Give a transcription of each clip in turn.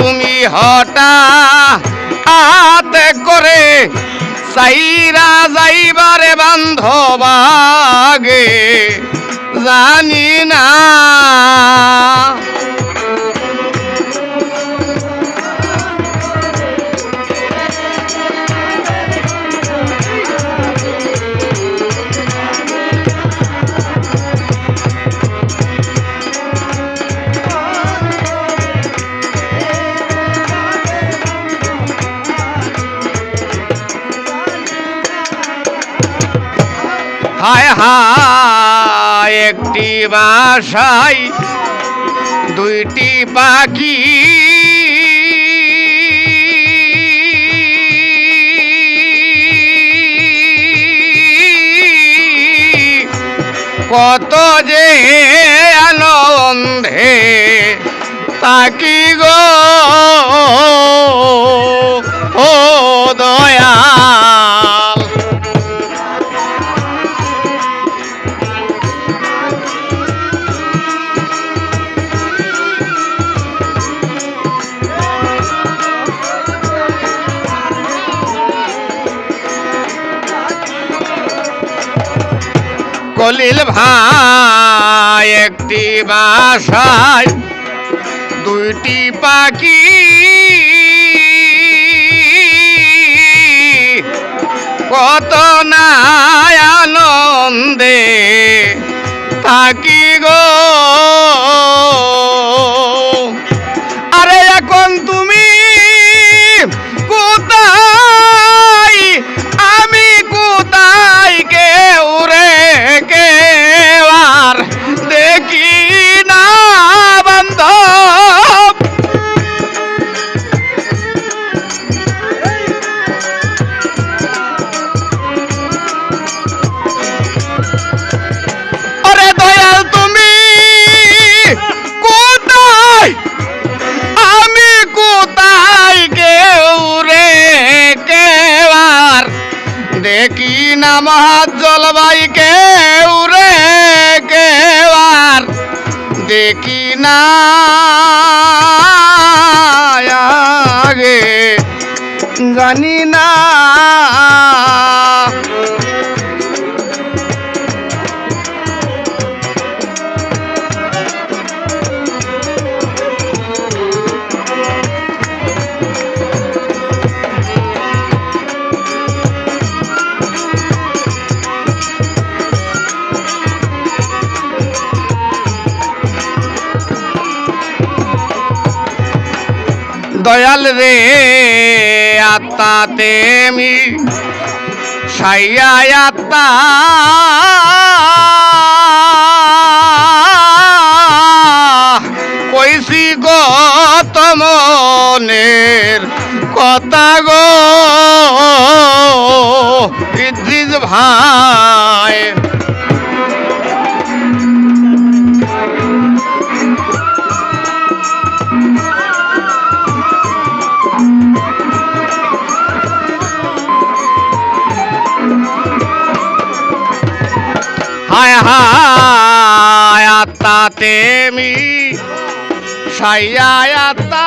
তুমি হঠাৎ করে সাইরা যাইবারে বান্ধবাগে জানি না। একটি বাসায় দুইটি পাখি। কত যে আনন্দে তাকি গো। কলিল ভাই একটি বাসায় দুইটি পাখি আরে দয়াল, তুমি কোথায়? আমি কোথায় কেউ রে কেবার? দেখি না মহাজ কেউ রে না দয়াল রে আত্মাতে মি সাইয়া আত্মা। কইসি গত মনের কথা গো ভাই। হায় হায় আত্মাতে মি সাইয়া আত্মা।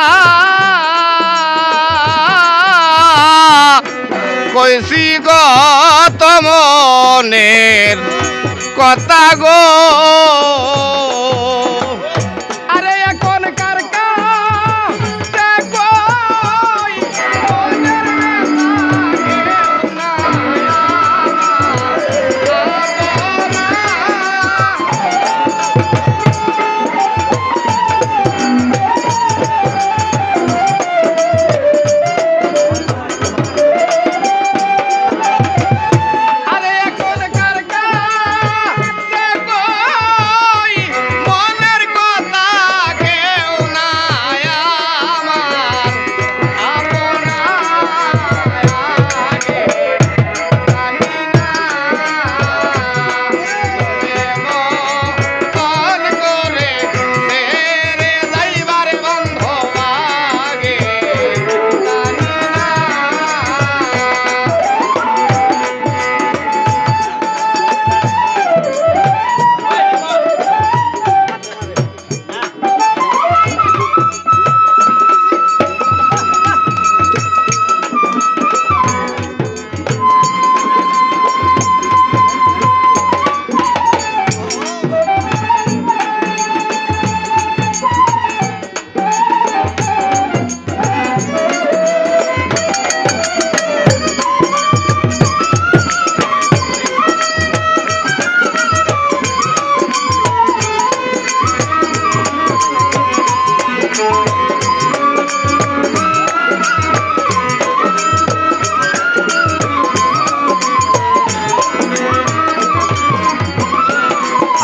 কইসি গত মনের কথা গো।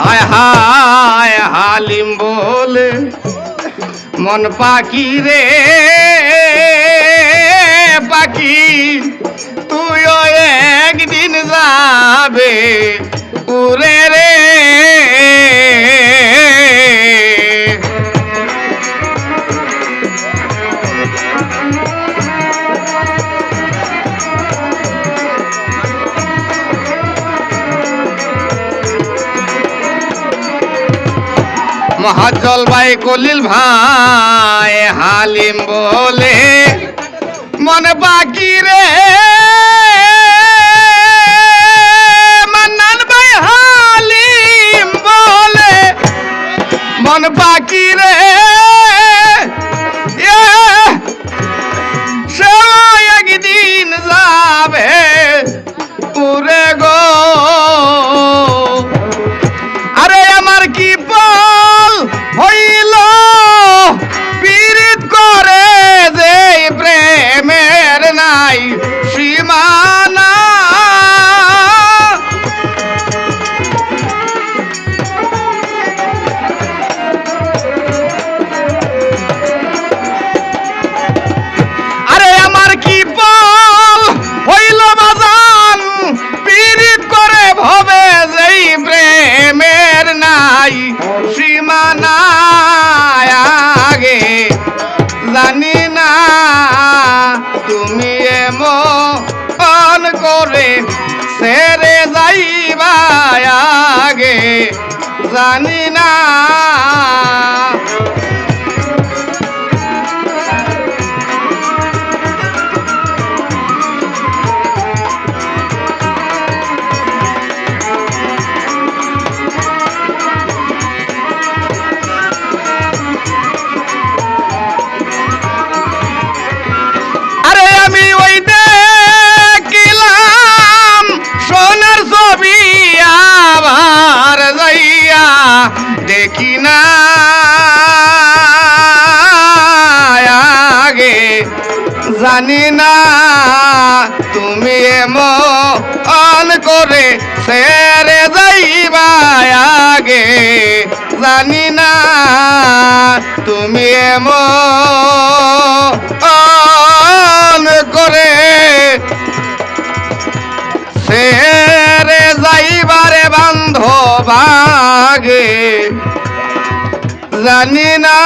ভাই হালিম বলে মন পাখি রে পাখি তুইও একদিন যাবে উরে ভাই কলিল ভাই, হালিম বলে, মনে বাকি রে, মান্নান ভাই, হালিম বলে, মন বাকি রে যাইবা আগে জানি না। জানি না তুমি এমন করে সেরে যাইবা আগে। জানি না তুমি এমন করে সেরে যাইবারে বান্ধব আগে। জানি না